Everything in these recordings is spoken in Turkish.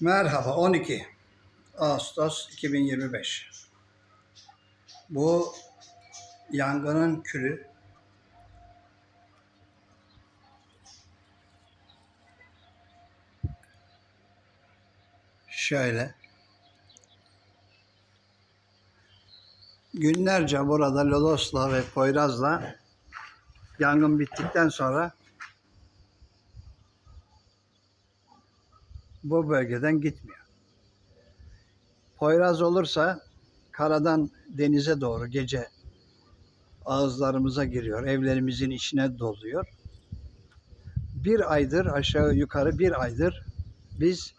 Merhaba 12 Ağustos 2025. Bu yangının külü şöyle günlerce burada Lodos'la ve Poyraz'la yangın bittikten sonra bu bölgeden gitmiyor. Poyraz olursa karadan denize doğru gece ağızlarımıza giriyor, evlerimizin içine doluyor. Bir aydır aşağı yukarı bir aydır biz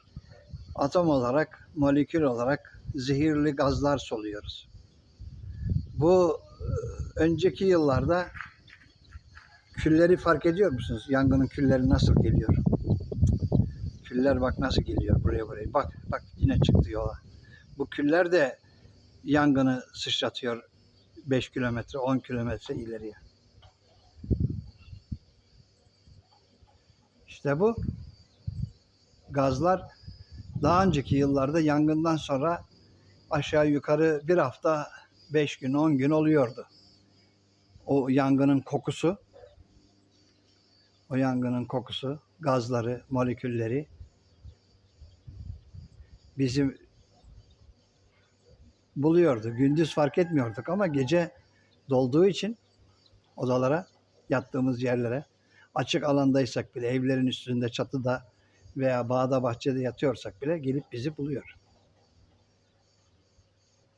atom olarak, molekül olarak zehirli gazlar soluyoruz. Bu e, önceki yıllarda külleri fark ediyor musunuz? Yangının külleri nasıl geliyor? Küller bak nasıl geliyor buraya buraya. Bak bak yine çıktı yola. Bu küller de yangını sıçratıyor 5 kilometre 10 kilometre ileriye. İşte bu gazlar daha önceki yıllarda yangından sonra aşağı yukarı bir hafta 5 gün 10 gün oluyordu. O yangının kokusu o yangının kokusu, gazları, molekülleri bizim buluyordu. Gündüz fark etmiyorduk ama gece dolduğu için odalara, yattığımız yerlere, açık alandaysak bile, evlerin üstünde, çatıda veya bağda, bahçede yatıyorsak bile gelip bizi buluyor.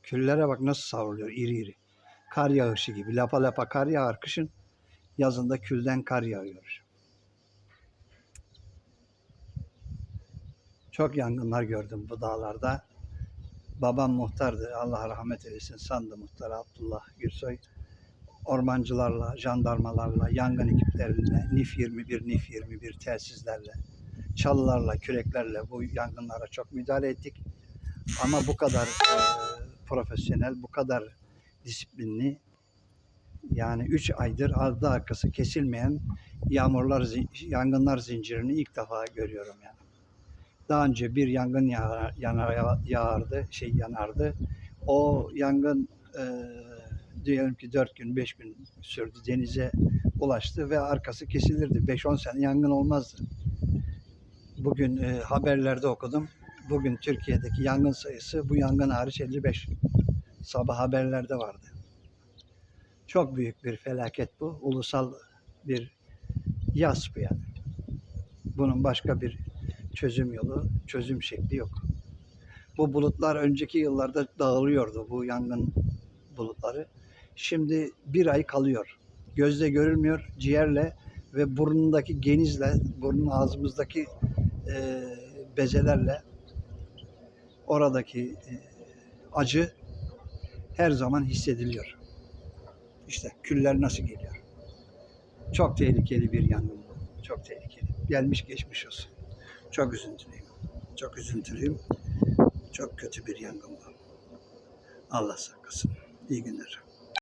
Küllere bak nasıl savruluyor iri iri. Kar yağışı gibi. Lapa lapa kar yağar kışın. Yazında külden kar yağıyor. Çok yangınlar gördüm bu dağlarda. Babam muhtardı. Allah rahmet eylesin. Sandı muhtar Abdullah Gürsoy. Ormancılarla, jandarmalarla, yangın ekipleriyle, NIF 21, NIF 21 telsizlerle, çalılarla, küreklerle bu yangınlara çok müdahale ettik. Ama bu kadar e, profesyonel, bu kadar disiplinli yani 3 aydır ardı arkası kesilmeyen yağmurlar, yangınlar zincirini ilk defa görüyorum yani. Daha önce bir yangın yağar, yanar, yağardı, şey yanardı. O yangın e, diyelim ki 4 gün, 5 gün sürdü. Denize ulaştı ve arkası kesilirdi. 5-10 sene yangın olmazdı. Bugün e, haberlerde okudum. Bugün Türkiye'deki yangın sayısı bu yangın hariç 55. Sabah haberlerde vardı. Çok büyük bir felaket bu. Ulusal bir yas bu yani. Bunun başka bir çözüm yolu, çözüm şekli yok. Bu bulutlar önceki yıllarda dağılıyordu bu yangın bulutları. Şimdi bir ay kalıyor. Gözle görülmüyor, ciğerle ve burnundaki genizle, burnun ağzımızdaki e, bezelerle oradaki e, acı her zaman hissediliyor. İşte küller nasıl geliyor. Çok tehlikeli bir yangın bu. Çok tehlikeli. Gelmiş geçmiş olsun. Çok üzüntülüyüm. Çok üzüntülüyüm. Çok kötü bir yangın bu. Allah saklasın. İyi günler.